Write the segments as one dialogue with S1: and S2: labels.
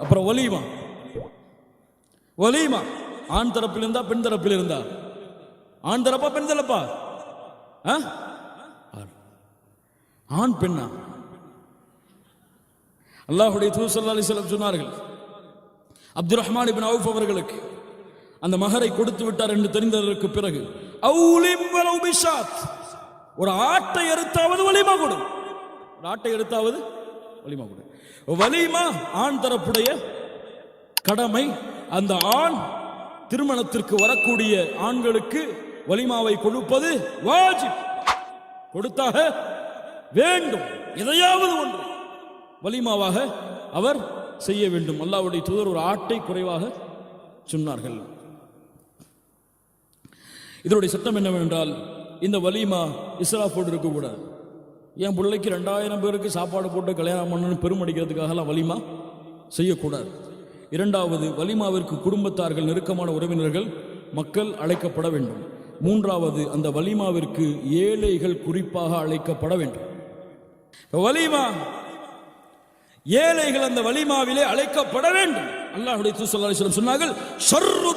S1: அப்புறம் ஒலிமா. ஒலிமா. ஆண் தரப்பில் இருந்தா பெண் தரப்பில் இருந்தா? ஆண் தரப்பா பெண் தரப்பா? ஆண். பெண்ணா? அல்லாஹுடைய தூசல்லா ஸல்லல்லாஹு சொன்னார்கள் அப்துல் ரஹ்மான் இபின் அவுஃப் அவர்களுக்கு அந்த மகரை கொடுத்து விட்டார் என்று தெரிந்ததற்கு பிறகு ஒரு ஆட்டை எடுத்தாவது வலிமா கொடு. ஒரு ஆட்டை எடுத்தாவது வலிமா கொடு. வலிமா ஆண் தரப்புடைய கடமை. அந்த ஆண் திருமணத்திற்கு வரக்கூடிய ஆண்களுக்கு வலிமாவை கொடுப்பது வாஜி கொடுத்தாக வேண்டும். எதையாவது ஒன்று. வலிமாவாக அவர் செய்ய வேண்டும். அல்லாவுடைய தூதர் ஒரு ஆட்டை குறைவாக சொன்னார்கள். இதனுடைய சட்டம் என்னவென்றால் இந்த வலிமா இஸ்ராஃபோடு இருக்கக்கூடாது. என் பிள்ளைக்கு ரெண்டாயிரம் பேருக்கு சாப்பாடு போட்டு கல்யாணம் பண்ணணும்னு பெருமடிக்கிறதுக்காகலாம் வலிமா? செய்யக்கூடாது. இரண்டாவது வலிமாவிற்கு குடும்பத்தார்கள் நெருக்கமான உறவினர்கள் மக்கள் அழைக்கப்பட வேண்டும். மூன்றாவது அந்த வலிமாவிற்கு ஏழைகள் குறிப்பாக அழைக்கப்பட வேண்டும். வலிமா? ஏழைகள் அந்த வலிமாவிலே அழைக்கப்பட வேண்டும். அல்லாஹுடைய தூதர் சொன்னார்கள் ஷர்ரு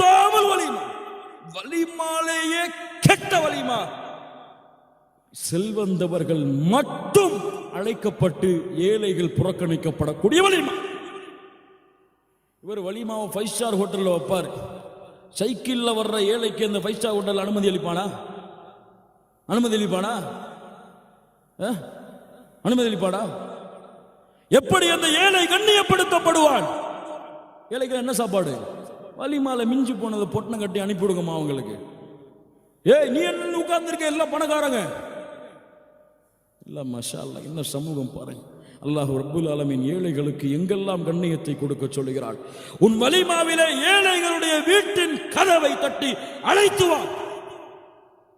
S1: தாமல் வலிமா. வலிமாலேயே கெட்ட வலிமா. செல்வந்தவர்கள் மட்டும் அழைக்கப்பட்டு ஏழைகள் புறக்கணிக்கப்படக்கூடிய வலிமா இவர் வலிமாவை ஃபைவ் ஸ்டார் ஹோட்டலில் வைப்பார். சைக்கிளில் வர்ற ஏழைக்கு இந்த ஃபைவ் ஸ்டார் ஹோட்டல் அனுமதி அளிப்பானா? அனுமதி அளிப்பானா? ஆ? அனுமதி அளிப்பாடா எப்படி அந்த ஏழை கண்ணியப்படுத்தப்படுவான் ஏழைக்கு என்ன சாப்பாடு? வலிமால மிஞ்சி போனதை பொட்டனை கட்டி அனுப்பிவிடுங்கம்மா அவங்களுக்கு. ஏய் நீ என்ன உட்கார்ந்துருக்க? எல்லாம் பணக்காரங்க. இல்லை மஷா அல்லாஹ் என்ன சமூகம் பாருங்க. அல்லாஹ் ரப்புல் ஆலமின் ஏழைகளுக்கு எங்கெல்லாம் கண்ணியத்தை கொடுக்க சொல்கிறாள்? உன் வலிமாவிலே ஏழைகளுடைய வீட்டின் கதவை தட்டி அழைத்துவான்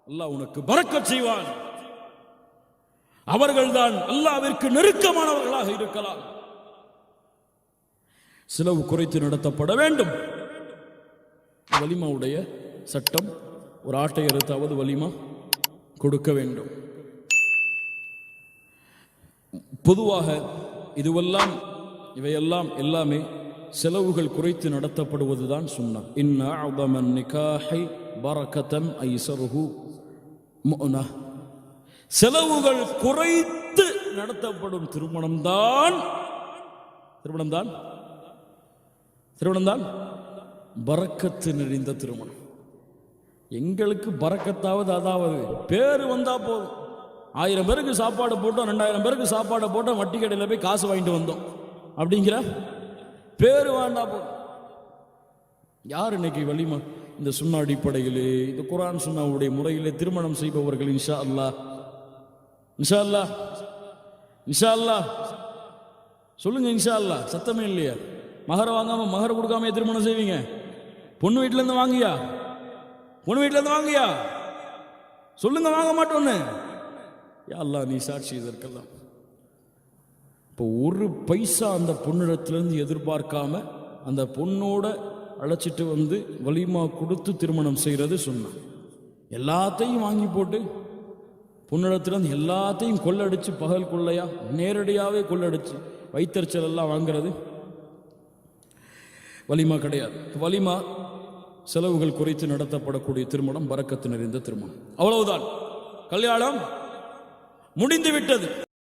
S1: அல்லாஹ் உனக்கு பறக்க செய்வான். அவர்கள்தான் அல்லாவிற்கு நெருக்கமானவர்களாக இருக்கலாம். செலவு குறைத்து நடத்தப்பட வேண்டும். வலிமாவுடைய சட்டம் ஒரு ஆட்டை அறுத்தாவது வலிமா கொடுக்க வேண்டும். பொதுவாக இதுவெல்லாம் இவையெல்லாம் எல்லாமே செலவுகள் குறைத்து நடத்தப்படுவதுதான் தான் இன்னா அபமன் நிகாஹை பரக்கத்தன் ஐசருஹு முனா. செலவுகள் குறைத்து நடத்தப்படும் திருமணம்தான் திருமணம்தான் திருமணம்தான் பறக்கத்து நிறைந்த திருமணம். எங்களுக்கு பறக்கத்தாவது அதாவது பேர் வந்தா போதும். ஆயிரம் பேருக்கு சாப்பாடு போட்டோம் ரெண்டாயிரம் பேருக்கு சாப்பாடு போட்டோம் வட்டி கடையில் போய் காசு வாங்கிட்டு வந்தோம். அப்படிங்கிற பேர் வேண்டா போ. யார் இன்னைக்கு வலிமா? இந்த சுண்ணா அடிப்படையிலே இந்த குரான் சுண்ணாவுடைய முறையிலே திருமணம் செய்பவர்கள் இன்ஷா அல்லாஹ். இன்ஷா அல்லாஹ். இன்ஷா அல்லாஹ். சொல்லுங்க இன்ஷா அல்லாஹ். சத்தமே இல்லையா. மகர வாங்காம மகர கொடுக்காம திருமணம் செய்வீங்க? பொண்ணு வீட்டிலேருந்து வாங்கியா? பொண்ணு வீட்டிலேருந்து வாங்கியா? சொல்லுங்க வாங்க மாட்டோன்னு யா நீ சாட்சி இதற்கெல்லாம். இப்போ ஒரு பைசா அந்த பொண்ணிடத்துலேருந்து எதிர்பார்க்காம அந்த பொண்ணோட அழைச்சிட்டு வந்து வலிமா கொடுத்து திருமணம் செய்கிறது சொன்னான் எல்லாத்தையும் வாங்கி போட்டு பொண்ணிடத்துலேருந்து எல்லாத்தையும் கொள்ளடிச்சு பகல் கொள்ளையா நேரடியாகவே கொள்ளடிச்சு வைத்தறிச்சல் எல்லாம் வாங்குறது வலிமா கிடையாது. வலிமா செலவுகள் குறைத்து நடத்தப்படக்கூடிய திருமணம் பறக்கத்து நிறைந்த திருமணம். அவ்வளவுதான். கல்யாணம் முடிந்து விட்டது